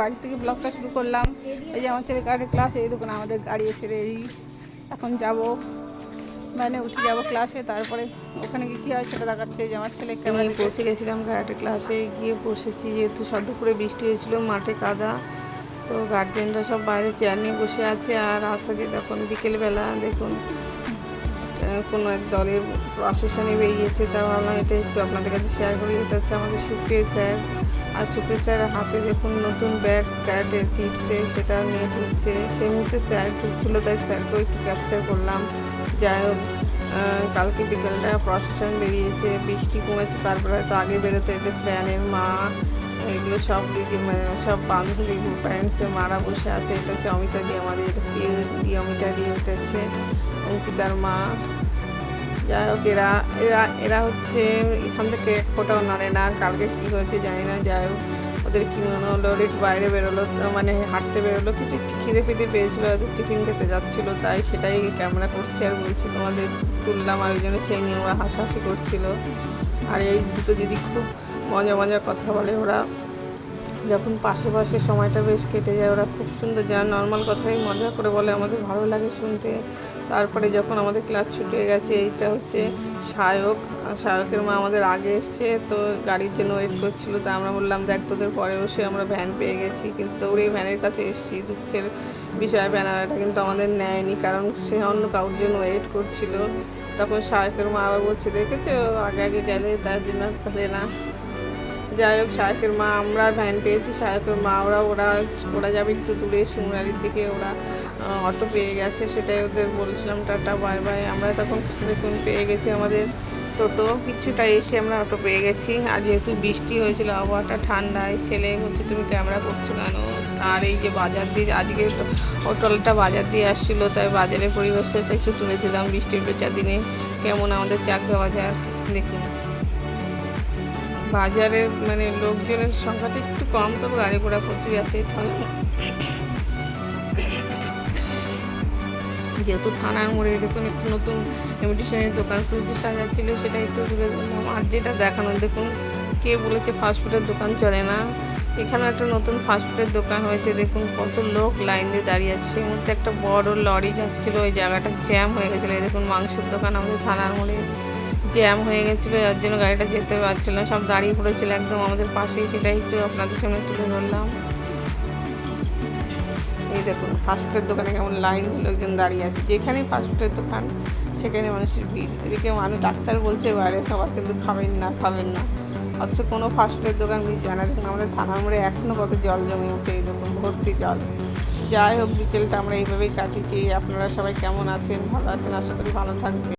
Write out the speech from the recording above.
বাড়ি থেকে ব্লগটা শুরু করলাম। এই যে আমার ছেলে গাড়ির ক্লাস এই দেখুন আমাদের গাড়ি এসে রেডি এখন যাব। মানে উঠে যাব ক্লাসে তারপরে ওখানে গিয়ে কী হয় সেটা দেখাচ্ছে যে আমার ছেলে আমি ক্যামেরা পৌঁছে গেছিলাম কারাটে ক্লাসে গিয়ে বসেছি যেহেতু সদ্য করে বৃষ্টি হয়েছিল মাঠে কাদা। তো গার্জেনরা সব বাইরে চেয়ার নিয়ে বসে আছে আর আসাকে তখন বিকেলবেলা দেখুন কোনো এক দলের প্রশাসনে বেরিয়েছে তা ভাবলাম এটা একটু আপনাদের কাছে শেয়ার করি এটা হচ্ছে আমাদের সুপ্রিয় স্যার আর স্যারের হাতে দেখুন নতুন ব্যাগ ক্যারেটের টিপসে সেটা নিয়ে ঢুকছে সেই মুহূর্তে স্যার ঢুকছিল তাই স্যারকেও একটু ক্যাপচার করলাম। যাই হোক কালকে বিকেলটা প্রসেশন বেরিয়েছে, বৃষ্টি কমেছে, তারপরে হয়তো আগে বেরোতে এটা শ্রেয়ানের মা, এগুলো সব সব বান্ধবী প্যারেন্টসের মারা বসে আছে। এটা হচ্ছে অমিতা দি আমাদের প্রিয় অমিতা দি এটা হচ্ছে অঙ্কিতার মা। যাই হোক, এরা এরা এরা হচ্ছে এখান থেকে এক ফোটাও নাড়ে না, কালকে কী হয়েছে জানি না, যাই হোক, ওদের কি মনে হলো একটু বাইরে বেরোলো মানে হাঁটতে বেরোলো, কিছু খিদে ফিদে পেয়েছিলো, হয়তো টিফিন খেতে যাচ্ছিল, তাই সেটাই ক্যামেরা করছি আর বলছি তোমাদের তুললাম, আর জন্য সেই নিয়ে ওরা হাসাহাসি করছিল। আর এই দুটো দিদি খুব মজা মজা কথা বলে ওরা। যখন পাশে পাশে সময়টা বেশ কেটে যায়, ওরা খুব সুন্দর যা নর্মাল কথাই মজা করে বলে, আমাদের ভালো লাগে শুনতে। তারপরে যখন আমাদের ক্লাস ছুটে গেছে, এইটা হচ্ছে সায়ক। সায়কের মা আমাদের আগে এসছে, তো গাড়ির জন্য ওয়েট করছিল। তা আমরা বললাম, দেখ, তোদের পরে বসে আমরা ভ্যান পেয়ে গেছি। কিন্তু দৌড়ে ভ্যানের কাছে এসেছি। দুঃখের বিষয় ভ্যানারাটা কিন্তু আমাদের নেয়নি, কারণ সে অন্য কাউর জন্য ওয়েট করছিল। তখন সায়কের মা আবার বলছে, দেখেছ? আগে আগে গেলে তার জন্য তাহলে না। যাই হোক শায়কের মা, আমরা ভ্যান পেয়েছি শায়কের মা, ওরা ওরা ওরা যাবে একটু দূরে শিমুরালির দিকে, ওরা অটো পেয়ে গেছে, সেটাই ওদের বলছিলাম, টাটা, বাই বাই। আমরা তখন দেখুন পেয়ে গেছি আমাদের টোটো, কিছুটা এসে আমরা অটো পেয়ে গেছি। আর যেহেতু বৃষ্টি হয়েছিল, আবহাওয়াটা ঠান্ডায়, ছেলে হচ্ছে তুমি ক্যামেরা করছ কেন? আর এই যে বাজার দিয়ে, আজকে হোটেলটা বাজার দিয়ে আসছিল, তাই বাজারের পরিবেশটা একটু তুলেছিলাম বৃষ্টির পেঁচা দিনে। কেমন আমাদের চাকদা বাজার দেখুন। বাজারের মানে লোকজনের সংখ্যাটা একটু কম, তবে গাড়ি ঘোড়া প্রচুর আছে থানা যেহেতু থানার মোড়ে দেখুন একটু নতুন ইমিটেশনের দোকান খুলছে সাজাচ্ছিল সেটা একটু তুলে ধরলাম। আর যেটা দেখানো, দেখুন, কে বলেছে ফাস্টফুডের দোকান চলে না। এখানে একটা নতুন ফাস্টফুডের দোকান হয়েছে, দেখুন, কত লোক লাইন দিয়ে দাঁড়িয়ে আছে। সেই মধ্যে একটা বড় লরি যাচ্ছিল, ওই জায়গাটা জ্যাম হয়ে গেছিল। দেখুন, মাংসের দোকান আমাদের থানার মোড়ে। জ্যাম হয়ে গেছিল, যার জন্য গাড়িটা যেতে না। সব দাঁড়িয়ে পড়েছিল একদম আমাদের পাশেই, সেটাই একটু আপনাদের সামনে তুলে ধরলাম। এই দেখুন ফাস্টফুডের দোকানে কেমন লাইন লোকজন দাঁড়িয়ে আছে। যেখানেই ফাস্টফুডের দোকান, সেখানে মানুষের ভিড়। এদিকে মানুষ, ডাক্তার বলছে, বাইরে সবার কিন্তু খাবেন না খাবেন না। অথচ কোনো ফাস্টফুডের দোকান মিস জানা দেখুন আমাদের থানার মোড়ে এখনও কত জল জমে আছে, এই দেখুন, ভর্তি জল। যাই হোক, বিকেলটা আমরা এইভাবেই কাটিয়েছি। আপনারা সবাই কেমন আছেন, ভালো আছেন? আশা করি ভালো থাকবেন।